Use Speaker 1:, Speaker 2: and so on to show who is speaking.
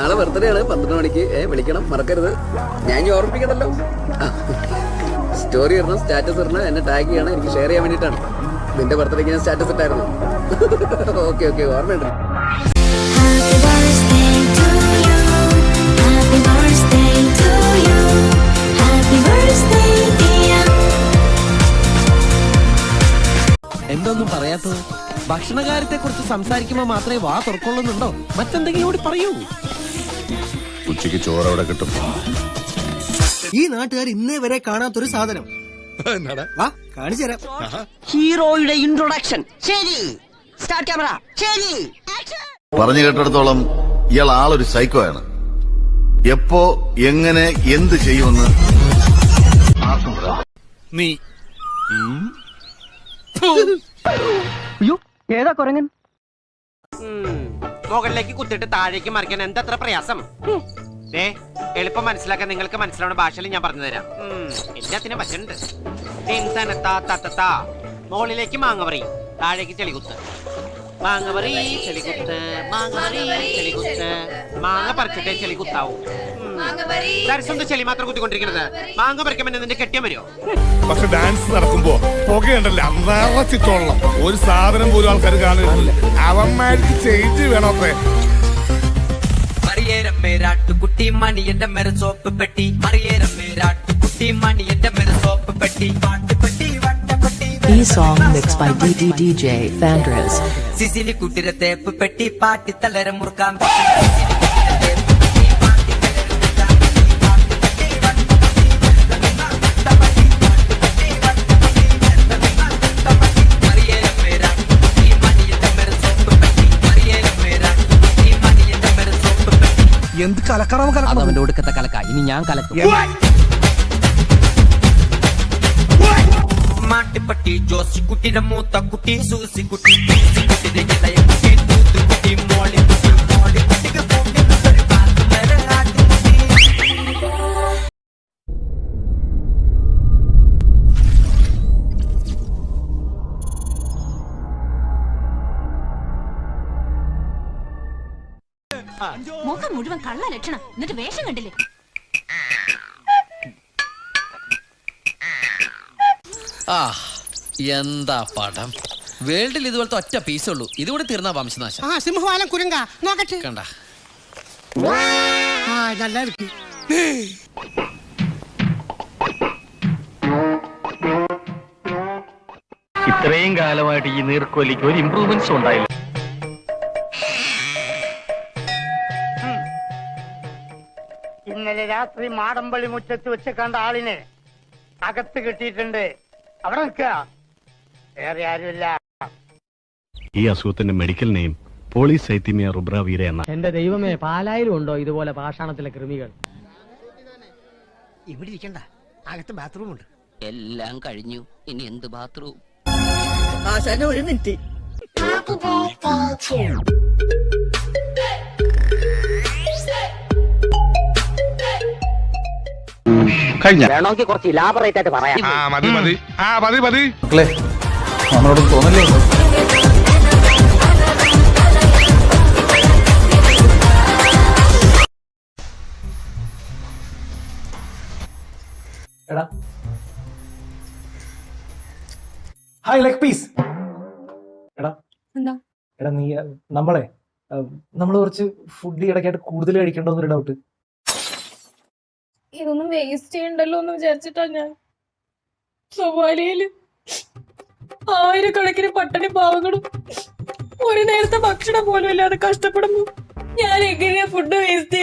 Speaker 1: നാളെ ബർത്ത്ഡേ ആണ്. പന്ത്രണ്ട് മണിക്ക് ഏ വിളിക്കണം. മറക്കരുത്. ഞാൻ ഇനി ഓർമ്മിപ്പിക്കണല്ലോ സ്റ്റോറി ഇടണം സ്റ്റാറ്റസ് ഇടണം എന്നെ ടാഗ് ചെയ്യണം എനിക്ക് ഷെയർ ചെയ്യാൻ വേണ്ടിയിട്ടാണ്. നിന്റെ ബർത്ത്ഡേക്ക് ഞാൻ സ്റ്റാറ്റസ് ഇട്ടായിരുന്നു. ഓക്കെ ഓക്കെ ഓർമ്മയുണ്ട്.
Speaker 2: എന്തൊന്നും പറയാത്തത്? ഭക്ഷണകാര്യത്തെ കുറിച്ച് സംസാരിക്കുമ്പോൾ മാത്രമേ വാ തുറക്കൊള്ളുന്നുണ്ടോ മറ്റെന്തെങ്കിലും കൂടി പറയൂ.
Speaker 3: ഉച്ചയ്ക്ക് ചോറ് അവിടെ കിട്ടും.
Speaker 4: ഈ നാട്ടുകാർ ഇന്നേ വരെ കാണാത്തൊരു സാധനം. വാ കാണിച്ചു തരാം.
Speaker 5: ഹീറോയുടെ ഇൻട്രൊഡക്ഷൻ ശരി. സ്റ്റാർട്ട് ക്യാമറ ശരി.
Speaker 3: പറഞ്ഞു കേട്ടിടത്തോളം ഇയാൾ ആളൊരു സൈക്കോ ആണ്. എപ്പോ എങ്ങനെ എന്ത് ചെയ്യുമെന്ന് ആർക്കും പറയാം
Speaker 6: മുകളിലേക്ക് കുത്തിട്ട് താഴേക്ക് മറിക്കാൻ എന്തത്ര പ്രയാസം? ദേ എളുപ്പം മനസ്സിലാക്കാൻ നിങ്ങൾക്ക് മനസ്സിലാവുന്ന ഭാഷയിൽ ഞാൻ പറഞ്ഞു തരാം. എല്ലാത്തിനും പറ്റുന്നുണ്ട്. മുകളിലേക്ക് മാങ്ങ താഴേക്ക് ചെളികുത്ത്. മാങ്ങ പറി ചെളികുത്ത്. മാങ്ങ പറി ചെളികുത്ത്. മാങ്ങ പറിച്ചിട്ടേ ചെളികുത്താവൂ. ദർശനം ചെളി മാത്രം കുത്തിക്കൊണ്ടിരിക്കുന്നത് മാങ്ങ പറിക്കുമ്പോൾ നിന്റെ കെട്ടിയാൻ വരുമോ
Speaker 7: പക്ഷെ ഡാൻസ് നടക്കുമ്പോ പുകയുണ്ടല്ലോ. നിറച്ചിട്ടോളണം ഒരു സാധനം പോലും ആൾക്കാർ കാണുന്നില്ല. അവന്മാർക്ക് ചേഞ്ച് വേണമൊക്കെ
Speaker 8: മറിയേരമ്മേ രാട്ടുകുട്ടി മണി എന്റെ മെര സോപ്പ് പെട്ടി. മറിയേരമ്മേ രാട്ടുകുട്ടി മണി എന്റെ മെര സോപ്പ് പെട്ടി. പാട്ടുപെട്ടി
Speaker 9: ഈ song mix by DJ Fandras.
Speaker 8: സിസിലി കുട്ടിരെ തേപ്പ് പെട്ടി പാട്ടി തലരം മുറുക്കാൻ
Speaker 4: എന്ത് കലക്കണം
Speaker 2: അത്
Speaker 4: കലക്കണം
Speaker 2: അവന്റെ ഒടുക്കത്തെ കലക്ക. ഇനി ഞാൻ കലക്കും.
Speaker 8: മാട്ടിപ്പട്ടി ജോസി കുട്ടിയുടെ മൂത്ത കുട്ടി സൂസി കുട്ടി സൂസി കുട്ടിയുടെ
Speaker 10: മുഖം മുഴുവൻ കള്ള ലക്ഷണം. എന്നിട്ട് വേഷം കണ്ടില്ലേ?
Speaker 2: ആ എന്താ പടം? വേൾഡിൽ ഇതുപോലത്തെ ഒറ്റ പീസേ ഉള്ളൂ. ഇതുകൂടെ തീർന്നാ വംശനാശം.
Speaker 4: ആ കുരങ്ക. നോക്കട്ടെ. ആ
Speaker 6: ഇത്രയും കാലമായിട്ട് ഈ നീർക്കോലിക്ക് ഒരു ഇമ്പ്രൂവ്മെന്റ്സ് ഉണ്ടായില്ല.
Speaker 5: ഇന്നലെ രാത്രി മാടമ്പള്ളി മുറ്റത്ത് വെച്ച് കണ്ട ആളിനെ അകത്ത് കിട്ടിയിട്ടുണ്ട്. അവിടെ നിൽക്കുക. വേറെ ആരുമില്ല.
Speaker 7: ഈ അസുഖത്തിന്റെ മെഡിക്കൽ നെയിം പോളിസൈത്തിമിയ റുബ്രാവീര എന്ന
Speaker 5: എന്റെ ദൈവമേ പാലായിലും ഉണ്ടോ ഇതുപോലെ പാഷാണത്തിലെ കൃമികൾ?
Speaker 4: ഇവിടെ ഇരിക്കണ്ട. അകത്ത് ബാത്റൂം ഉണ്ട്.
Speaker 2: എല്ലാം കഴിഞ്ഞു. ഇനി എന്ത് ബാത്റൂം
Speaker 1: ആശാന ഒരു മിനിറ്റ്
Speaker 7: കഴിഞ്ഞ.
Speaker 5: വേണമെങ്കിൽ കുറച്ച് ഇലാബറേറ്റ് ആയിട്ട് പറയാം.
Speaker 7: ആ മതി മതി. ആ മതി മതി.
Speaker 3: നമ്മളോട് തോന്നല്ലേ?
Speaker 4: ഹായ് ലെഗ് പീസ് എടാ.
Speaker 10: എന്താ?
Speaker 4: എടാ നീ നമ്മളെ നമ്മൾ കുറച്ച് ഫുഡ് ഇടയ്ക്കായിട്ട് കൂടുതൽ കഴിക്കേണ്ടതെന്നൊരു ഡൗട്ട്
Speaker 10: ഇതൊന്നും വേസ്റ്റ് ചെയ്യണ്ടല്ലോ എന്ന് വിചാരിച്ചിട്ടാ ഞാൻ. സൊമാലിയിൽ ആയിരക്കണക്കിന് പട്ടണി പാവങ്ങളും ഒരു നേരത്തെ ഭക്ഷണം പോലും ഇല്ലാതെ കഷ്ടപ്പെടുന്നു. ഞാൻ എങ്ങനെയാ ഫുഡ് വേസ്റ്റ്